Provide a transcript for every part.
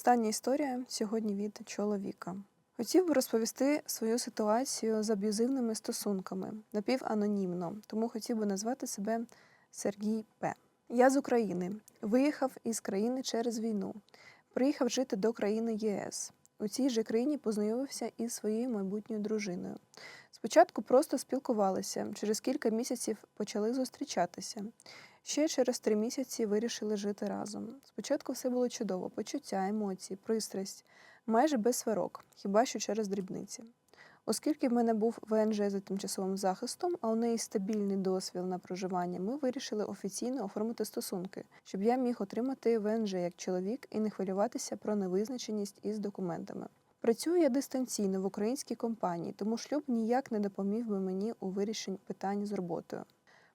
Остання історія сьогодні від чоловіка. Хотів би розповісти свою ситуацію з аб'юзивними стосунками напіванонімно, тому хотів би назвати себе Сергій П. Я з України. Виїхав із країни через війну. Приїхав жити до країни ЄС. У цій же країні познайомився із своєю майбутньою дружиною. Спочатку просто спілкувалися, через кілька місяців почали зустрічатися. Ще через три місяці вирішили жити разом. Спочатку все було чудово: почуття, емоції, пристрасть, майже без сварок, хіба що через дрібниці. Оскільки в мене був ВНЖ за тимчасовим захистом, а у неї стабільний дозвіл на проживання, ми вирішили офіційно оформити стосунки, щоб я міг отримати ВНЖ як чоловік і не хвилюватися про невизначеність із документами. Працюю я дистанційно в українській компанії, тому шлюб ніяк не допоміг би мені у вирішенні питань з роботою.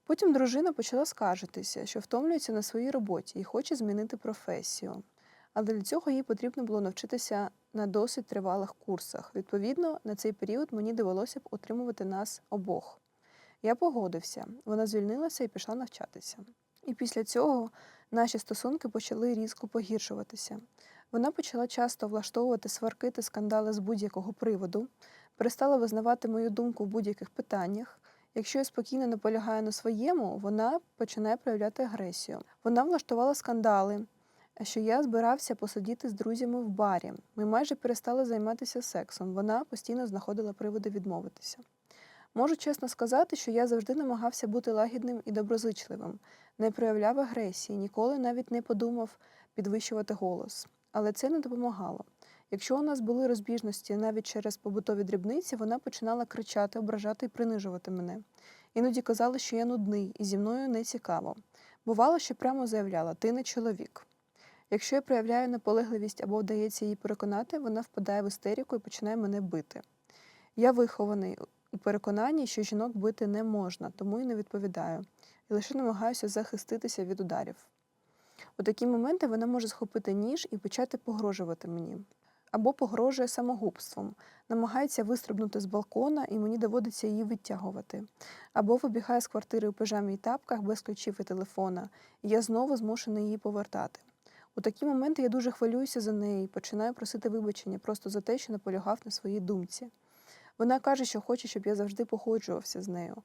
Потім дружина почала скаржитися, що втомлюється на своїй роботі і хоче змінити професію. Але для цього їй потрібно було навчитися на досить тривалих курсах. Відповідно, на цей період мені довелося б утримувати нас обох. Я погодився, вона звільнилася і пішла навчатися. І після цього наші стосунки почали різко погіршуватися. Вона почала часто влаштовувати сварки та скандали з будь-якого приводу, перестала визнавати мою думку в будь-яких питаннях. Якщо я спокійно наполягаю на своєму, вона починає проявляти агресію. Вона влаштувала скандали, що я збирався посидіти з друзями в барі. Ми майже перестали займатися сексом. Вона постійно знаходила приводи відмовитися. Можу чесно сказати, що я завжди намагався бути лагідним і доброзичливим, не проявляв агресії, ніколи навіть не подумав підвищувати голос. Але це не допомагало. Якщо у нас були розбіжності навіть через побутові дрібниці, вона починала кричати, ображати і принижувати мене. Іноді казала, що я нудний і зі мною не цікаво. Бувало, що прямо заявляла: ти не чоловік. Якщо я проявляю наполегливість або вдається її переконати, вона впадає в істерику і починає мене бити. Я вихований у переконанні, що жінок бити не можна, тому і не відповідаю, і лише намагаюся захиститися від ударів. У такі моменти вона може схопити ніж і почати погрожувати мені. Або погрожує самогубством, намагається вистрибнути з балкона, і мені доводиться її витягувати. Або вибігає з квартири у пижамі і тапках без ключів і телефона, і я знову змушена її повертати. У такі моменти я дуже хвилююся за неї починаю просити вибачення просто за те, що наполягав на своїй думці. Вона каже, що хоче, щоб я завжди походжувався з нею.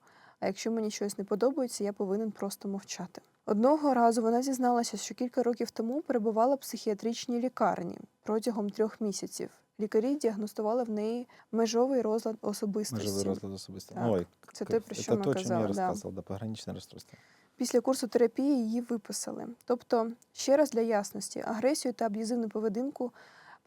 А якщо мені щось не подобається, я повинен просто мовчати. Одного разу вона зізналася, що кілька років тому перебувала в психіатричній лікарні протягом трьох місяців. Лікарі діагностували в неї межовий розлад особистості. Межовий розлад особисто. Так, Ой, Це те, про що ми то, чем я казали. Да. рассказывал, да. Після курсу терапії її виписали. Тобто, ще раз для ясності, агресію та аб'юзивну поведінку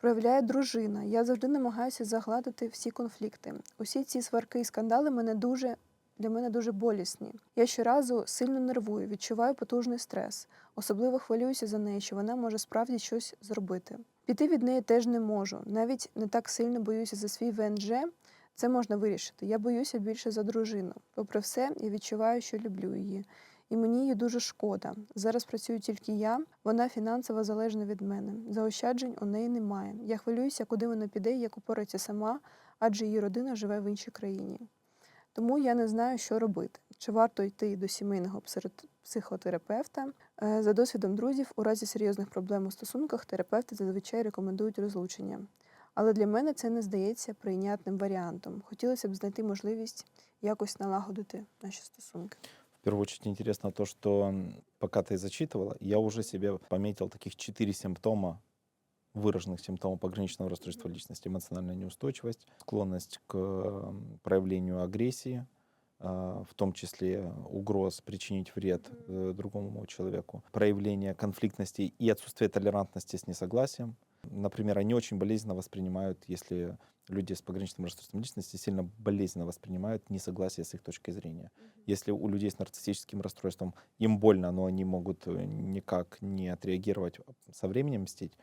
проявляє дружина. Я завжди намагаюся загладити всі конфлікти. Усі ці сварки і скандали мене дуже для мене дуже болісні. Я щоразу сильно нервую, відчуваю потужний стрес. Особливо хвилююся за неї, що вона може справді щось зробити. Піти від неї теж не можу. Навіть не так сильно боюся за свій ВНЖ. Це можна вирішити. Я боюся більше за дружину. Попри все, я відчуваю, що люблю її. І мені її дуже шкода. Зараз працюю тільки я, вона фінансово залежна від мене. Заощаджень у неї немає. Я хвилююся, куди вона піде і як упорається сама, адже її родина живе в іншій країні. Тому я не знаю, що робити. Чи варто йти до сімейного психо- психотерапевта? Е, За досвідом друзів, у разі серйозних проблем у стосунках терапевти зазвичай рекомендують розлучення. Але для мене це не здається прийнятним варіантом. Хотілося б знайти можливість якось налагодити наші стосунки. В первую очередь интересно то, что м, пока ты зачитывала, я уже себе пометил таких четыре симптома, Выраженных симптомов пограничного расстройства личности. Эмоциональная неустойчивость, склонность к м, проявлению агрессии, а, в том числе угроз причинить вред э, другому человеку, проявление конфликтности и отсутствие толерантности с несогласием. Например, они очень болезненно воспринимают, если люди с пограничным расстройством личности сильно болезненно воспринимают несогласие с их точкой зрения. Если у людей с нарциссическим расстройством им больно, но они могут э, никак не отреагировать, а со временем мстить,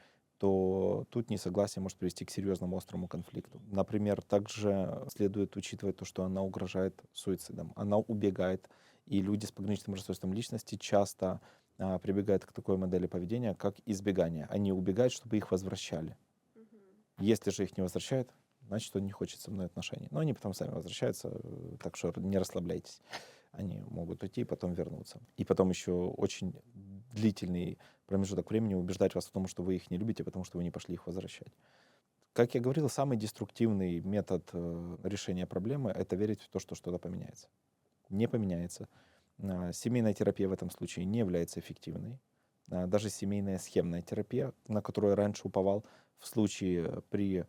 то тут несогласие может привести к серьезному острому конфликту. Например, также следует учитывать то, что она угрожает суицидом, она убегает, и люди с пограничным расстройством личности часто а, прибегают к такой модели поведения, как избегание. Они убегают, чтобы их возвращали. Если же их не возвращают, значит, он не хочет со мной отношений. Но они потом сами возвращаются, так что не расслабляйтесь. Они могут уйти и потом вернуться. И потом еще очень длительный промежуток времени убеждать вас в том, что вы их не любите, потому что вы не пошли их возвращать. Как я говорил, самый деструктивный метод э, решения проблемы — это верить в то, что что-то поменяется. Не поменяется. А, Семейная терапия в этом случае не является эффективной. А, Даже семейная схемная терапия, на которую я раньше уповал, в случае э, при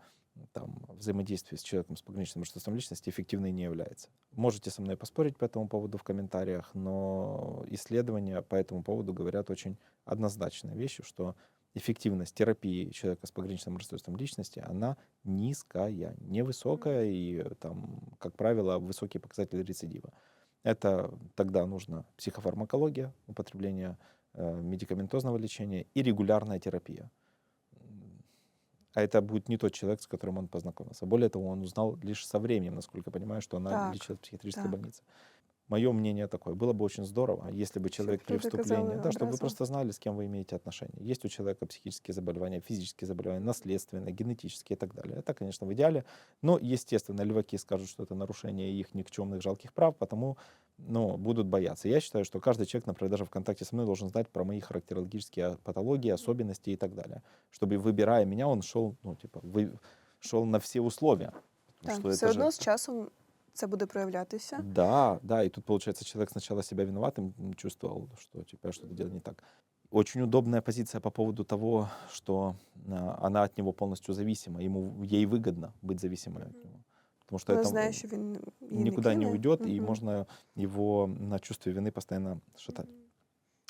там, взаимодействии с человеком с пограничным расстройством личности эффективной не является. Можете со мной поспорить по этому поводу в комментариях, но исследования по этому поводу говорят очень однозначные вещи, что эффективность терапии человека с пограничным расстройством личности, она низкая, невысокая и там, как правило, высокий показатель рецидива. Это тогда нужна психофармакология, употребление э, медикаментозного лечения и регулярная терапия. А это будет не тот человек, с которым он познакомился. Более того, он узнал лишь со временем, насколько я понимаю, что она Так, лечилась в психиатрической так. больнице. Мое мнение такое. Было бы очень здорово, если бы человек при вступлении, да, чтобы вы просто знали, с кем вы имеете отношения. Есть у человека психические заболевания, физические заболевания, наследственные, генетические и так далее. Это, конечно, в идеале. Но, естественно, леваки скажут, что это нарушение их никчемных жалких прав, потому ну, будут бояться. Я считаю, что каждый человек, например, даже в контакте со мной должен знать про мои характерологические патологии, особенности и так далее. Чтобы, выбирая меня, он шел, ну, типа, вы, шел на все условия. Что все это же- з часом це буде проявлятися. да, да, и тут, получается, человек сначала себя виноватым м, чувствовал, что типа я что-то делаю не так. Очень удобная позиция по поводу того, что а, она от него полностью зависима, ему ей выгодно быть зависимой от него. Потому что Вона это знає, м, що він її никуда не кине. уйдет, и Мгм. можно его на чувстве вины постоянно шатать.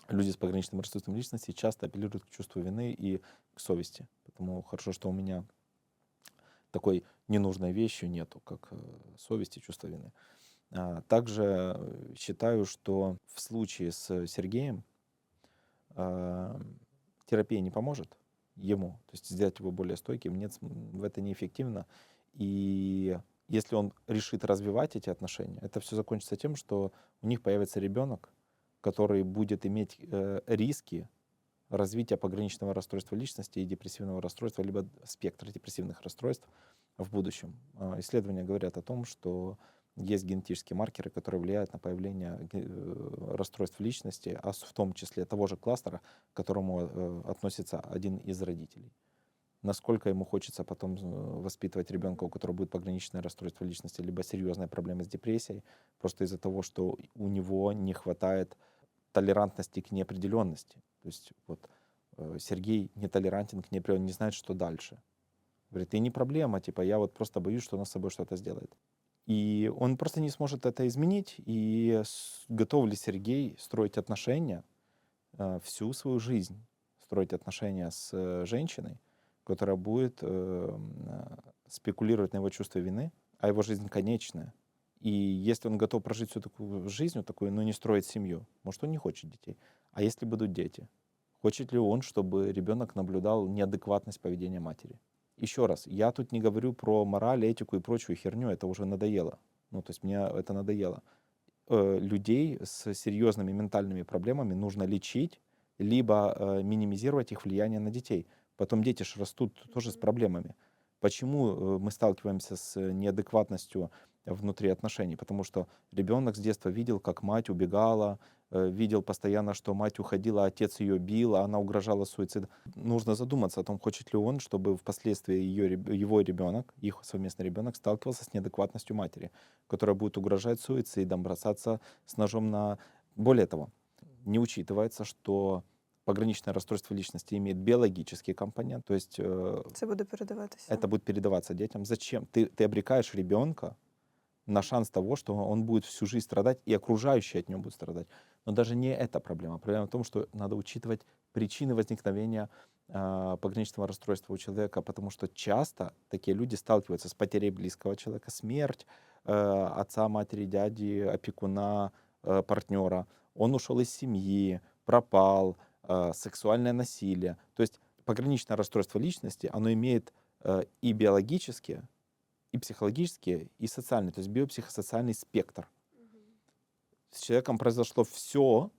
Люди с пограничным расстройством личности часто апеллируют к чувству вины и к совести. Поэтому хорошо, что у меня такой ненужной вещи нету, как э, совесть и чувство вины. А, Также э, считаю, что в случае с Сергеем а, терапия не поможет ему, то есть сделать его более стойким, нет, в это неэффективно. И если он решит развивать эти отношения, это все закончится тем, что у них появится ребенок, который будет иметь э, риски развития пограничного расстройства личности и депрессивного расстройства, либо спектра депрессивных расстройств в будущем. А, Исследования говорят о том, что есть генетические маркеры, которые влияют на появление э, расстройств личности, а в том числе того же кластера, к которому э, относится один из родителей. Насколько ему хочется потом э, воспитывать ребенка, у которого будет пограничное расстройство личности, либо серьезная проблема с депрессией, просто из-за того, что у него не хватает толерантности к неопределенности. То есть вот э, Сергей нетолерантен к неопределенности, не знает, что дальше. Говорит, и не проблема, типа, я вот просто боюсь, что она с собой что-то сделает. И он просто не сможет это изменить. И готов ли Сергей строить отношения э, всю свою жизнь, строить отношения с э, женщиной, которая будет спекулировать на его чувство вины, а его жизнь конечная. И если он готов прожить всю такую жизнь, такую, но не строить семью, может, он не хочет детей. А если будут дети? Хочет ли он, чтобы ребенок наблюдал неадекватность поведения матери? Еще раз, я тут не говорю про мораль, этику и прочую херню, это уже надоело. Ну, то есть мне это надоело. Э, людей с серьезными ментальными проблемами нужно лечить, либо э, минимизировать их влияние на детей. Потом дети же растут тоже с проблемами. Почему э, мы сталкиваемся с неадекватностью внутри отношений? Потому что ребенок с детства видел, как мать убегала, э, видел постоянно, что мать уходила, отец ее бил, а она угрожала суицидом. Нужно задуматься о том, хочет ли он, чтобы впоследствии ее, его ребенок, их совместный ребенок, сталкивался с неадекватностью матери, которая будет угрожать суицидом, бросаться с ножом на... Более того, не учитывается, что пограничное расстройство личности имеет биологический компонент, то есть э, Це буде передаватися. это будет передаваться детям. Зачем? Ты, ты обрекаешь ребенка на шанс того, что он будет всю жизнь страдать, и окружающие от него будут страдать. Но даже не эта проблема. Проблема в том, что надо учитывать причины возникновения а, пограничного расстройства у человека, потому что часто такие люди сталкиваются с потерей близкого человека, смерть э, отца, матери, дяди, опекуна, э, партнера. Он ушел из семьи, пропал, э, сексуальное насилие. То есть пограничное расстройство личности, оно имеет э, и биологические, и психологические, и социальные, то есть биопсихосоциальный спектр. С человеком произошло все,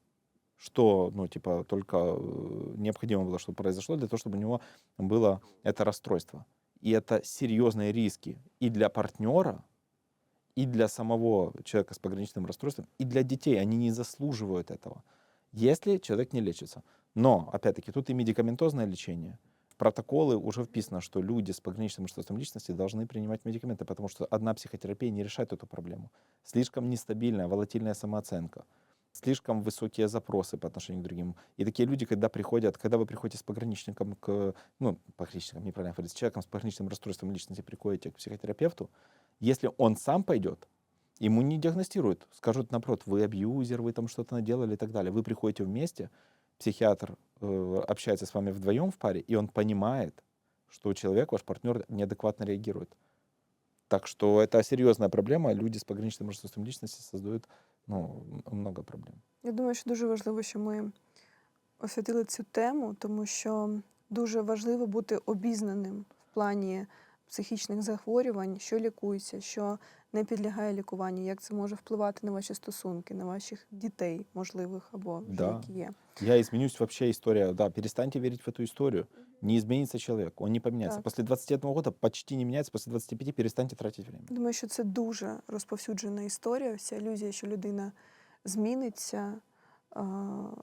что, ну, типа, только э, необходимо было, чтобы произошло для того, чтобы у него было это расстройство. И это серьезные риски и для партнера, и для самого человека с пограничным расстройством, и для детей. Они не заслуживают этого. если человек не лечится. Но, опять-таки, тут и медикаментозное лечение. Протоколы уже вписано, что люди с пограничным расстройством личности должны принимать медикаменты, потому что одна психотерапия не решает эту проблему. Слишком нестабильная, волатильная самооценка, слишком высокие запросы по отношению к другим. И такие люди, когда приходят, когда вы приходите с пограничником к, ну, пограничником, неправильно говорить, с человеком с пограничным расстройством личности приходите к психотерапевту, если он сам пойдет, ему не диагностируют, скажут, наоборот, вы абьюзер, вы там что-то наделали и так далее. Вы приходите вместе, психиатр э, общается с вами вдвоем в паре, и он понимает, что человек, ваш партнер, неадекватно реагирует. Так что это серьезная проблема. Люди с пограничным расстройством личности создают ну, много проблем. Я думаю, що дуже важливо, що ми освятили цю тему, тому що дуже важливо бути обізнаним в плані психічних захворювань, що лікується, що не підлягає лікуванню, як це може впливати на ваші стосунки, на ваших дітей, можливих або Да. які є. Я изменюсь вообще история. Да, перестаньте верить в эту историю. Не изменится человек, он не поменяется. Так. После 21 года почти не меняется, после 25 перестаньте тратить время. Думаю, що це дуже розповсюджена історія, вся ілюзія, що людина зміниться,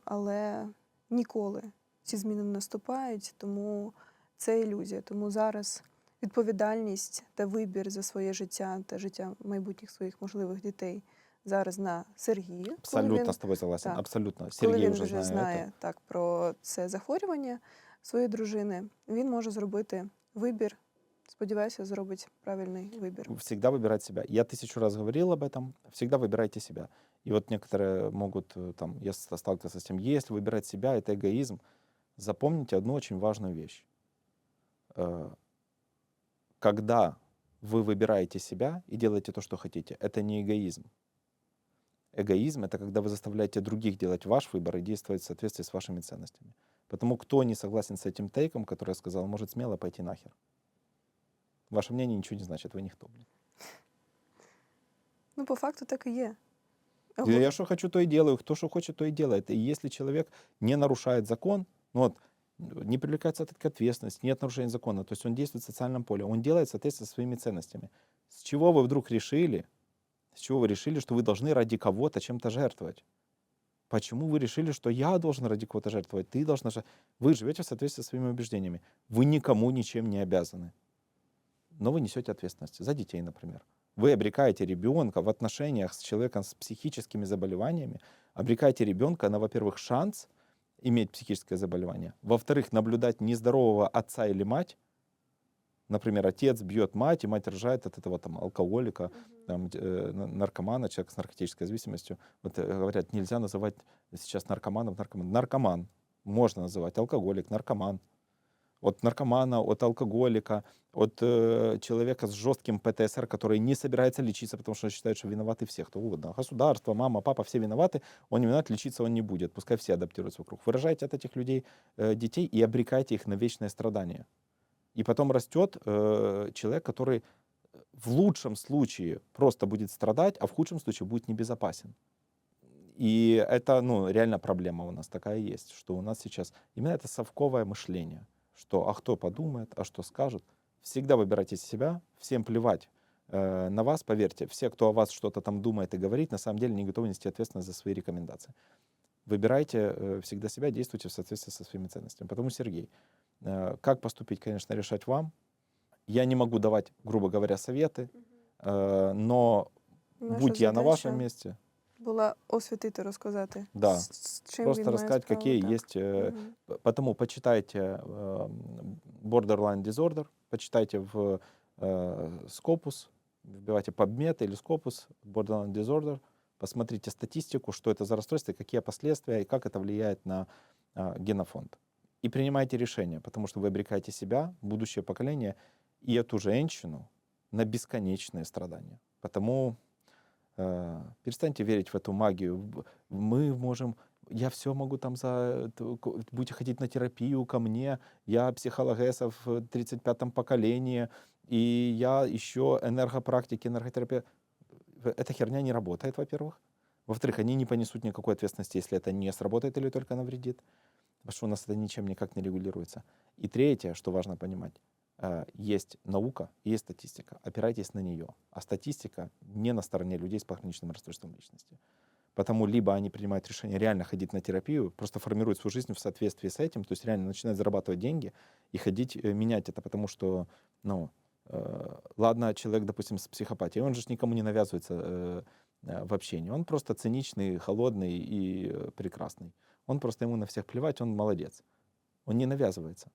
але ніколи ці зміни не наступають, тому це ілюзія. Тому зараз відповідальність та вибір за своє життя та життя майбутніх своїх можливих дітей зараз на Сергії. коли Абсолютно він- с тобой согласен. так. Абсолютно. коли Сергей він уже вже знает знає это. так про це захворювання своєї дружини, він може зробити вибір. Сподіваюся, зробить правильний вибір. Всегда выбирать себя. Я тысячу раз говорил об этом. Всегда выбирайте себя. И вот некоторые могут, э, там, я ст- сталкивался с тем, если выбирать себя, это эгоизм. Запомните одну очень важную вещь. Когда вы выбираете себя и делаете то, что хотите, это не эгоизм. Эгоизм — это когда вы заставляете других делать ваш выбор и действовать в соответствии с вашими ценностями. Потому кто не согласен с этим тейком, который я сказал, может смело пойти нахер. Ваше мнение ничего не значит, вы никто. блин. Ну, по факту так і є. Я, я что хочу, то и делаю. Кто что хочет, то и делает. И если человек не нарушает закон, ну вот, не привлекается к ответственности, нет нарушения закона, то есть он действует в социальном поле, он делает соответственно со своими ценностями. С чего вы вдруг решили, с чего вы решили, что вы должны ради кого-то чем-то жертвовать? Почему вы решили, что я должен ради кого-то жертвовать? Ты должна же... Вы живете в соответствии со своими убеждениями. Вы никому ничем не обязаны. Но вы несете ответственность за детей, например. Вы обрекаете ребенка в отношениях с человеком с психическими заболеваниями, обрекаете ребенка на, во-первых, шанс иметь психическое заболевание, во-вторых, наблюдать нездорового отца или мать, например, отец бьет мать, и мать рожает от этого там алкоголика, там, э, на- наркомана, человека с наркотической зависимостью. Вот э, говорят, нельзя называть сейчас наркоманов наркоман. Наркоман можно называть, алкоголик, наркоман. От наркомана, от алкоголика, от э, человека с жестким ПТСР, который не собирается лечиться, потому что считает, что виноваты все, кто угодно. Государство, мама, папа, все виноваты, он не виноват, лечиться он не будет. Пускай все адаптируются вокруг. Выражайте от этих людей э, детей и обрекайте их на вечное страдание. И потом растет э, человек, который в лучшем случае просто будет страдать, а в худшем случае будет небезопасен. И это, ну, реально проблема у нас такая есть, что у нас сейчас именно это совковое мышление, что а кто подумает, а что скажут. Всегда выбирайте себя, всем плевать э, на вас, поверьте, все, кто о вас что-то там думает и говорит, на самом деле не готовы нести ответственность за свои рекомендации. Выбирайте э, всегда себя, действуйте в соответствии со своими ценностями. Потому, Сергей, э, как поступить, конечно, решать вам. Я не могу давать, грубо говоря, советы, э, но Наша будь я на вашем задача месте, була освітити, розказати. Да. з- з чим він просто має рассказать, справу, какие так. есть э, Мгм. П- Потому почитайте э, Borderline Disorder, почитайте в э, Scopus, вбивайте PubMed или Scopus, Borderline Disorder, посмотрите статистику, что это за расстройство, и какие последствия, и как это влияет на а, генофонд. И принимайте решение, потому что вы обрекаете себя, будущее поколение и эту женщину на бесконечные страдания. Потому э, перестаньте верить в эту магию. Мы можем я все могу там за... Будете ходить на терапию ко мне, я психологесса в 35-м поколении, и я еще энергопрактики, энерготерапия. Эта херня не работает, во-первых. Во-вторых, они не понесут никакой ответственности, если это не сработает или только навредит, потому что у нас это ничем никак не регулируется. И третье, что важно понимать, э, есть наука есть статистика. Опирайтесь на нее. А статистика не на стороне людей с пограничным расстройством личности. Потому либо они принимают решение реально ходить на терапию, просто формируют свою жизнь в соответствии с этим, то есть реально начинают зарабатывать деньги и ходить, э, менять это, потому что, ну, э, ладно, человек, допустим, с психопатией, он же никому не навязывается э, э, в общении, он просто циничный, холодный и э, прекрасный. Он просто ему на всех плевать, он молодец. Он не навязывается.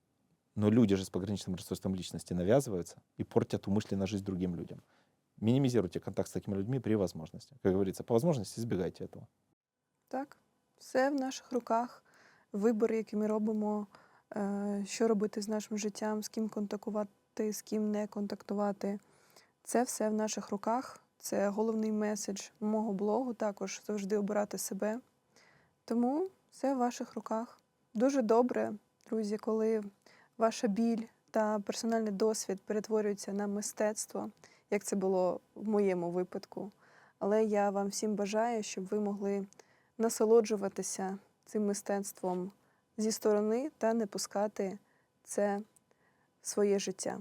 Но люди же с пограничным расстройством личности навязываются и портят умышленно жизнь другим людям. Минимизируйте контакт с такими людьми при возможности. Как говорится, по возможности избегайте этого. Так, все в наших руках. Вибори, які ми робимо, е, що робити з нашим життям, з ким контактувати, з ким не контактувати. Це все в наших руках. Це головний меседж мого блогу, також завжди обирати себе. Тому все в ваших руках. Дуже добре, друзі, коли ваша біль та персональний досвід перетворюються на мистецтво, як це було в моєму випадку. Але я вам всім бажаю, щоб ви могли насолоджуватися цим мистецтвом зі сторони та не пускати це в своє життя.